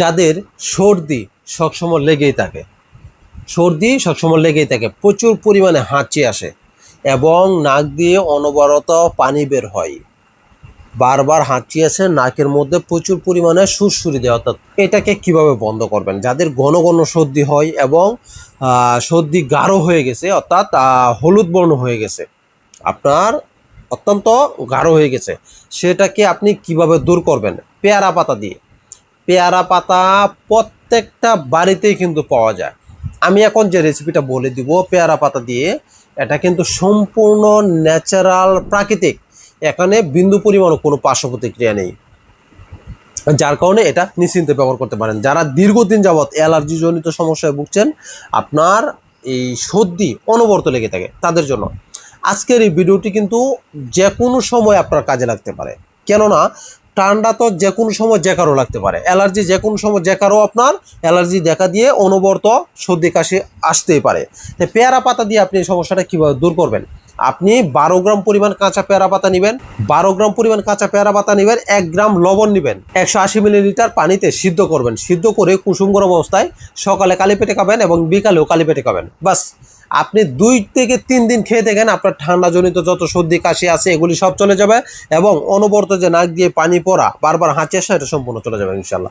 যাদের সর্দি সবসময় লেগেই থাকে। সর্দি সবসময় লেগেই থাকে, প্রচুর পরিমাণে হাঁচি আসে এবং নাক দিয়ে অনবরত পানি বের হয়। বারবার হাঁচি আসে, নাকের মধ্যে প্রচুর পরিমাণে সুরসুরি দেয়, অর্থাৎ এটাকে কীভাবে বন্ধ করবেন? যাদের ঘন ঘন সর্দি হয় এবং সর্দি গাঢ় হয়ে গেছে, অর্থাৎ হলুদ বর্ণ হয়ে গেছে, আপনার অত্যন্ত গাঢ় হয়ে গেছে, সেটাকে আপনি কীভাবে দূর করবেন? পেয়ারা পাতা দিয়ে। পেয়ারা পাতা প্রত্যেকটা বাড়িতেই কিন্তু পাওয়া যায়। আমি এখন যে রেসিপিটা বলে দিব পেয়ারা পাতা দিয়ে, এটা কিন্তু সম্পূর্ণ ন্যাচারাল প্রাকৃতিক। এখানে বিন্দু পরিমাণও কোনো পার্শ্ব প্রতিক্রিয়া নেই। যার কারণে এটা নিশ্চিন্তে ব্যবহার করতে পারেন। যারা দীর্ঘদিন যাবৎ অ্যালার্জি জনিত সমস্যায় ভুগছেন, আপনার এই সর্দি অনবরত লেগে থাকে তাদের জন্য। আজকের এই ভিডিওটি কিন্তু যে কোনো সময় আপনার কাজে লাগতে পারে। কেননা ঠান্ডা তো যে কোনো সময় যে কারও লাগতে পারে। অ্যালার্জি যে কোনো সময় যে কারও আপনার অ্যালার্জি দেখা দিয়ে অনবরত সর্দি কাশি আসতেই পারে। পেয়ারা পাতা দিয়ে আপনি এই সমস্যাটা কীভাবে দূর করবেন? আপনি বারো গ্রাম পরিমাণ কাঁচা পেয়ারা পাতা নেবেন, বারো গ্রাম পরিমাণ কাঁচা পেয়ারা পাতা নেবেন, এক গ্রাম লবণ নেবেন। একশো আশি মিলিলিটার পানিতে সিদ্ধ করবেন। সিদ্ধ করে কুসুম গরম অবস্থায় সকালে কালি পেটে খাবেন এবং বিকালেও কালি পেটে খাবেন। বাস, আপনি দুই থেকে তিন দিন খেয়ে দেখেন আপনার ঠান্ডাজনিত যত সর্দি, কাশি আছে, এগুলি সব চলে যাবে এবং অনবরত যে নাক দিয়ে পানি পড়া বারবার হাঁচি আসা, এটা সম্পূর্ণ চলে যাবে ইনশাল্লাহ